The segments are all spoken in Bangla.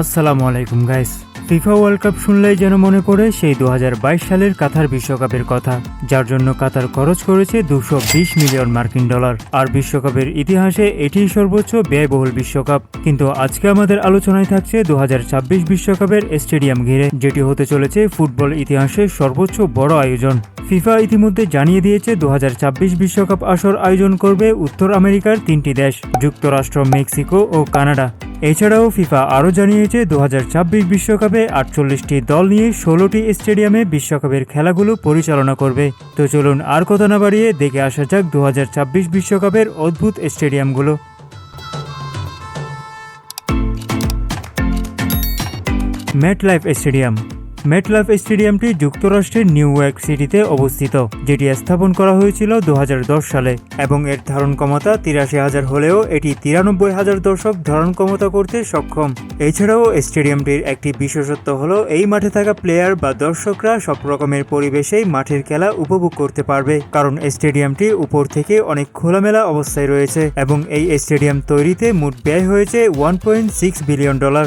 আসসালামু আলাইকুম গাইস ফিফা ওয়ার্ল্ড কাপ শুনলেই যেন মনে পড়ে সেই দু হাজার বাইশ সালের কাতার বিশ্বকাপের কথা, যার জন্য কাতার খরচ করেছে দুশো মিলিয়ন মার্কিন ডলার। আর বিশ্বকাপের ইতিহাসে এটিই সর্বোচ্চ ব্যয়বহুল বিশ্বকাপ। কিন্তু আজকে আমাদের আলোচনায় থাকছে দু বিশ্বকাপের স্টেডিয়াম ঘিরে, যেটি হতে চলেছে ফুটবল ইতিহাসের সর্বোচ্চ বড় আয়োজন। ফিফা ইতিমধ্যে জানিয়ে দিয়েছে দু বিশ্বকাপ আসর আয়োজন করবে উত্তর আমেরিকার তিনটি দেশ, যুক্তরাষ্ট্র, মেক্সিকো ও কানাডা। এছাড়াও ফিফা আরও জানিয়েছে, দু বিশ্বকাপে আটচল্লিশটি দল নিয়ে ষোলোটি স্টেডিয়ামে বিশ্বকাপের খেলাগুলো পরিচালনা করবে। তো চলুন আর কথা না বাড়িয়ে দেখে আসা যাক দু বিশ্বকাপের অদ্ভুত স্টেডিয়ামগুলো। ম্যাট লাইফ স্টেডিয়াম ম্যাটলাইফ স্টেডিয়ামটি যুক্তরাষ্ট্রের নিউ ইয়র্ক সিটিতে অবস্থিত, যেটি স্থাপন করা হয়েছিল দু হাজার দশ সালে, এবং এর ধারণ ক্ষমতা তিরাশি হাজার হলেও এটি তিরানব্বই হাজার দর্শক ধারণ ক্ষমতা করতে সক্ষম। এছাড়াও স্টেডিয়ামটির একটি বিশেষত্ব হলো, এই মাঠে থাকা প্লেয়ার বা দর্শকরা সব রকমের পরিবেশেই মাঠের খেলা উপভোগ করতে পারবে, কারণ স্টেডিয়ামটি উপর থেকে অনেক খোলামেলা অবস্থায় রয়েছে, এবং এই স্টেডিয়াম তৈরিতে মোট ব্যয় হয়েছে one point six billion dollar.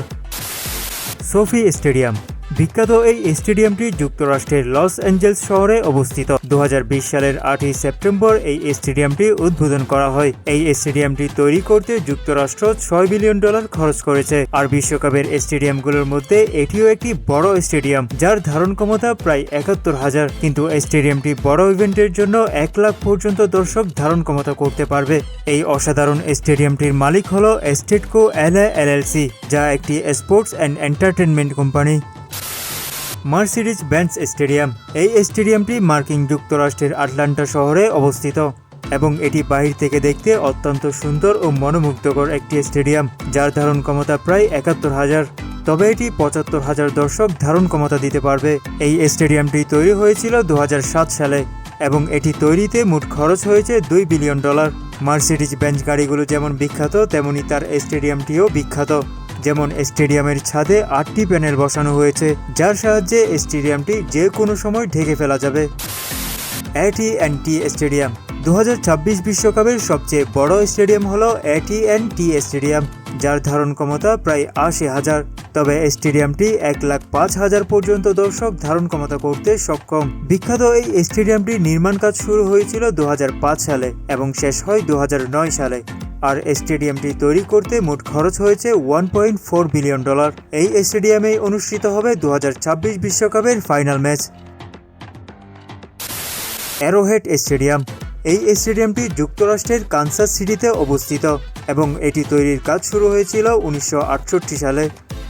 SoFi stadium বিখ্যাত এই স্টেডিয়ামটি যুক্তরাষ্ট্রের লস অ্যাঞ্জেলস শহরে অবস্থিত। দু হাজার বিশ সালের আটই সেপ্টেম্বর এই স্টেডিয়ামটি উদ্বোধন করা হয়। এই স্টেডিয়ামটি তৈরি করতে যুক্তরাষ্ট্র ছয় বিলিয়ন ডলার খরচ করেছে। আর বিশ্বকাপের স্টেডিয়ামগুলোর মধ্যে এটিও একটি বড় স্টেডিয়াম, যার ধারণ ক্ষমতা প্রায় একাত্তর হাজার। কিন্তু স্টেডিয়ামটি বড় ইভেন্টের জন্য এক লাখ পর্যন্ত দর্শক ধারণ ক্ষমতা করতে পারবে। এই অসাধারণ স্টেডিয়ামটির মালিক হল এস্টেটকো এলএ এলএলসি যা একটি sports and entertainment company. Mercedes Benz stadium. এই স্টেডিয়ামটি মার্কিন যুক্তরাষ্ট্রের আটলান্টা শহরে অবস্থিত এবং এটি বাহির থেকে দেখতে অত্যন্ত সুন্দর ও মনোমুগ্ধকর একটি স্টেডিয়াম, যার ধারণ ক্ষমতা প্রায় একাত্তর হাজার। তবে এটি পঁচাত্তর হাজার দর্শক ধারণ ক্ষমতা দিতে পারবে। এই স্টেডিয়ামটি তৈরি হয়েছিল দু হাজার সাত সালে এবং এটি তৈরিতে মোট খরচ হয়েছে দুই বিলিয়ন ডলার। মার্সিডিজ বেঞ্চ গাড়িগুলো যেমন বিখ্যাত, তেমনি তার স্টেডিয়ামটিও বিখ্যাত। যেমন স্টেডিয়ামের ছাদে আটটি প্যানেল বসানো হয়েছে, যার সাহায্যে স্টেডিয়ামটি যে কোনো সময় ঢেকে ফেলা যাবে। এটি অ্যান্ড টি স্টেডিয়াম দু বিশ্বকাপের সবচেয়ে বড় স্টেডিয়াম হলো এটি অ্যান্ড টি স্টেডিয়াম যার ধারণ ক্ষমতা প্রায় আশি হাজার। তবে স্টেডিয়ামটি এক লাখ পাঁচ হাজার পর্যন্ত দর্শক ধারণ ক্ষমতা করতে সক্ষম। বিখ্যাত এই স্টেডিয়ামটির নির্মাণ কাজ শুরু হয়েছিল দু হাজার পাঁচ সালে এবং শেষ হয় দু হাজার নয় সালে। আর স্টেডিয়ামটি তৈরি করতে মোট খরচ হয়েছে one point four billion dollar এই স্টেডিয়ামে অনুষ্ঠিত হবে দু বিশ্বকাপের ফাইনাল ম্যাচ। Arrowhead stadium. এই স্টেডিয়ামটি যুক্তরাষ্ট্রের কানসাস সিটিতে অবস্থিত এবং এটি তৈরির কাজ শুরু হয়েছিল উনিশশো আটষট্টি সালে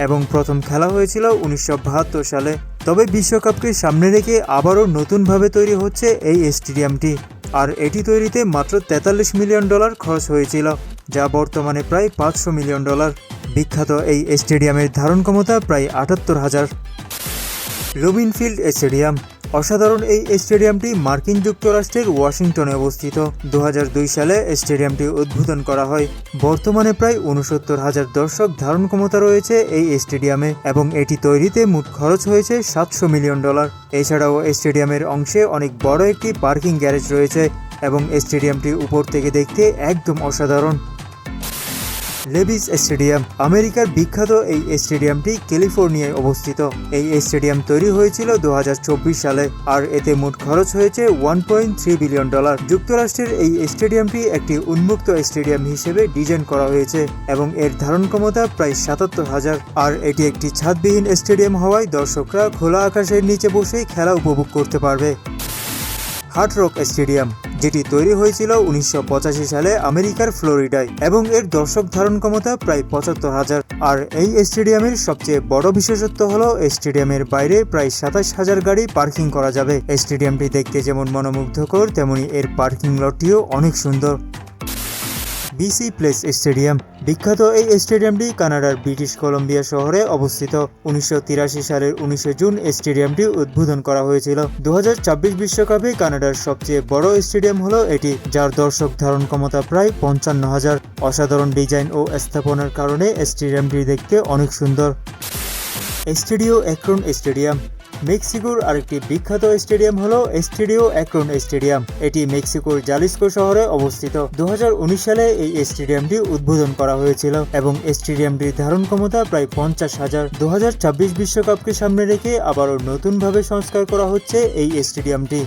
এবং প্রথম খেলা হয়েছিল উনিশশো বাহাত্তর সালে। তবে বিশ্বকাপকে সামনে রেখে আবারও নতুনভাবে তৈরি হচ্ছে এই স্টেডিয়ামটি। আর এটি তৈরিতে মাত্র তেতাল্লিশ মিলিয়ন ডলার খরচ হয়েছিল, যা বর্তমানে প্রায় পাঁচশো মিলিয়ন ডলার। বিখ্যাত এই স্টেডিয়ামের ধারণ ক্ষমতা প্রায় আটাত্তর হাজার। রবিনফিল্ড স্টেডিয়াম অসাধারণ এই স্টেডিয়ামটি মার্কিন যুক্তরাষ্ট্রের ওয়াশিংটনে অবস্থিত। দু হাজার দুই সালে স্টেডিয়ামটি উদ্বোধন করা হয়। বর্তমানে প্রায় উনসত্তর হাজার দর্শক ধারণ ক্ষমতা রয়েছে এই স্টেডিয়ামে এবং এটি তৈরিতে মোট খরচ হয়েছে সাতশো মিলিয়ন ডলার। এছাড়াও স্টেডিয়ামের অংশে অনেক বড় একটি পার্কিং গ্যারেজ রয়েছে এবং স্টেডিয়ামটি উপর থেকে দেখতে একদম অসাধারণ। লেভিস স্টেডিয়াম আমেরিকার বিখ্যাত এই স্টেডিয়ামটি ক্যালিফোর্নিয়ায় অবস্থিত। এই স্টেডিয়াম তৈরি হয়েছিল দু হাজার চব্বিশ সালে, আর এতে মোট খরচ হয়েছে one point three billion dollar যুক্তরাষ্ট্রের এই স্টেডিয়ামটি একটি উন্মুক্ত স্টেডিয়াম হিসেবে ডিজাইন করা হয়েছে, এবং এর ধারণ ক্ষমতা প্রায় সাতাত্তর হাজার। আর এটি একটি ছাদবিহীন স্টেডিয়াম হওয়ায় দর্শকরা খোলা আকাশের নিচে বসেই খেলা উপভোগ করতে পারবে। হার্ট রক স্টেডিয়াম যেটি তৈরি হয়েছিল উনিশশো পঁচাশি সালে আমেরিকার ফ্লোরিডায়, এবং এর দর্শক ধারণ ক্ষমতা প্রায় পঁচাত্তর হাজার। আর এই স্টেডিয়ামের সবচেয়ে বড় বিশেষত্ব হলো স্টেডিয়ামের বাইরে প্রায় সাতাশ হাজার গাড়ি পার্কিং করা যাবে। স্টেডিয়ামটি দেখতে যেমন মনোমুগ্ধকর, তেমনি এর পার্কিং লটটিও অনেক সুন্দর। বিসি প্লেস স্টেডিয়াম বিখ্যাত এই স্টেডিয়ামটি কানাডার ব্রিটিশ কলম্বিয়া শহরে অবস্থিত। উনিশশো তিরাশি সালের উনিশে জুন স্টেডিয়ামটি উদ্বোধন করা হয়েছিল। দু বিশ্বকাপে কানাডার সবচেয়ে বড় স্টেডিয়াম হলো এটি, যার দর্শক ধারণ ক্ষমতা প্রায় পঞ্চান্ন হাজার। অসাধারণ ডিজাইন ও স্থাপনার কারণে স্টেডিয়ামটি দেখতে অনেক সুন্দর। Estadio Akron stadium. মেক্সিকোর আরেকটি বিখ্যাত স্টেডিয়াম হল স্টেডিও অ্যাক্রন স্টেডিয়াম। এটি মেক্সিকোর জালিস্কো শহরে অবস্থিত। দু হাজার উনিশ সালে এই স্টেডিয়ামটি উদ্বোধন করা হয়েছিল এবং স্টেডিয়ামটির ধারণ ক্ষমতা প্রায় পঞ্চাশ হাজার। দু বিশ্বকাপকে সামনে রেখে আবারও নতুনভাবে সংস্কার করা হচ্ছে এই স্টেডিয়ামটি।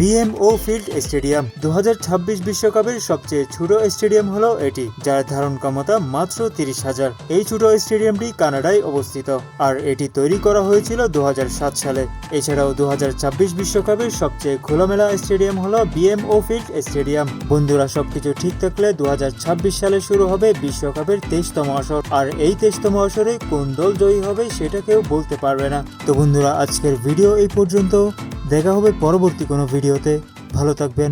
বিএমও ফিল্ড স্টেডিয়াম দু বিশ্বকাপের সবচেয়ে ছোট স্টেডিয়াম হলো এটি, যার ধারণ ক্ষমতা মাত্র তিরিশ হাজার। এই ছোট স্টেডিয়ামটি কানাডায় অবস্থিত, আর এটি তৈরি করা হয়েছিল দু হাজার সাত সালে। এছাড়াও দু বিশ্বকাপের সবচেয়ে খোলামেলা স্টেডিয়াম হলো বিএমও ফিল্ড স্টেডিয়াম বন্ধুরা, সবকিছু ঠিক থাকলে দু হাজার ছাব্বিশ সালে শুরু হবে বিশ্বকাপের তেইশতম আসর। আর এই তেইশতম আসরে কোন দল জয়ী হবে সেটা কেউ বলতে পারবে না। তো বন্ধুরা, আজকের ভিডিও এই পর্যন্ত। দেখা হবে পরবর্তী কোনো ভিডিওতে। ভালো থাকবেন।